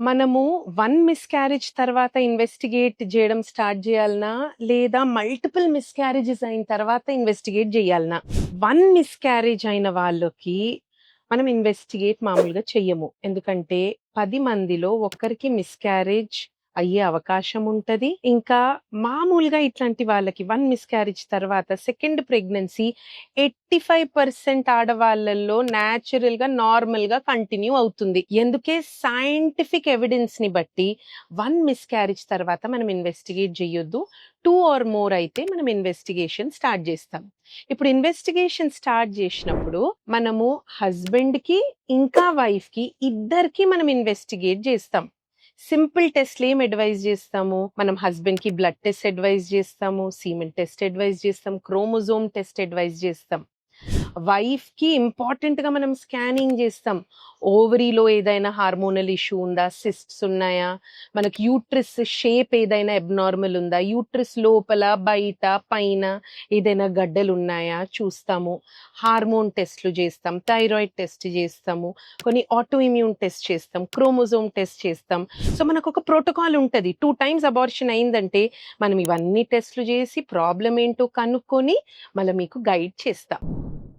మనము one miscarriage తర్వాత investigate చేయడం స్టార్ట్ చేయాలనా లేదా మల్టిపుల్ మిస్‌క్యారేజెస్ అయిన తర్వాత ఇన్వెస్టిగేట్ చేయాలనా వన్ మిస్‌క్యారేజ్ అయిన వాళ్ళకి మనం ఇన్వెస్టిగేట్ మామూలుగా చెయ్యము. ఎందుకంటే పది మందిలో ఒక్కరికి మిస్‌క్యారేజ్ అయ్యే అవకాశం ఉంటుంది. ఇంకా మామూలుగా ఇట్లాంటి వాళ్ళకి వన్ మిస్‌క్యారేజ్ తర్వాత సెకండ్ ప్రెగ్నెన్సీ 85% ఆడవాళ్ళల్లో న్యాచురల్‌గా, నార్మల్‌గా కంటిన్యూ అవుతుంది. ఎందుకే? సైంటిఫిక్ ఎవిడెన్స్‌ని బట్టి వన్ మిస్‌క్యారేజ్ తర్వాత మనం ఇన్వెస్టిగేట్ చేయొద్దు టూ ఆర్ మోర్ అయితే మనం ఇన్వెస్టిగేషన్ స్టార్ట్ చేస్తాం ఇప్పుడు ఇన్వెస్టిగేషన్ స్టార్ట్ చేసినప్పుడు మనము హస్బెండ్‌కి, ఇంకా వైఫ్‌కి ఇద్దరికీ మనం ఇన్వెస్టిగేట్ చేస్తాం సింపుల్ టెస్ట్‌లు ఏం అడ్వైజ్ చేస్తాము? మనం హస్బెండ్కి బ్లడ్ టెస్ట్ అడ్వైజ్ చేస్తాము సీమెన్ టెస్ట్ అడ్వైజ్ చేస్తాం క్రోమోజోమ్ టెస్ట్ అడ్వైజ్ చేస్తాం. వైఫ్కి వైఫ్‌కి ఇంపార్టెంట్‌గా మనం స్కానింగ్ చేస్తాం ఓవరీలో ఏదైనా హార్మోనల్ ఇష్యూ ఉందా? సిస్ట్స్ ఉన్నాయా? మనకి యూట్రిస్ షేప్ ఏదైనా అబ్నార్మల్ ఉందా? యూట్రిస్ లోపల, బయట, పైన ఏదైనా గడ్డలు ఉన్నాయా చూస్తాము. హార్మోన్ టెస్ట్‌లు చేస్తాం థైరాయిడ్ టెస్ట్ చేస్తాము కొన్ని ఆటో ఇమ్యూన్ టెస్ట్ చేస్తాం. క్రోమోజోమ్ టెస్ట్ చేస్తాం. సో, మనకు ఒక ప్రోటోకాల్ ఉంటుంది టూ టైమ్స్ అబార్షన్ అయిందంటే మనం ఇవన్నీ టెస్ట్‌లు చేసి ప్రాబ్లం ఏంటో కనుక్కొని మళ్ళీ మీకు గైడ్ చేస్తాం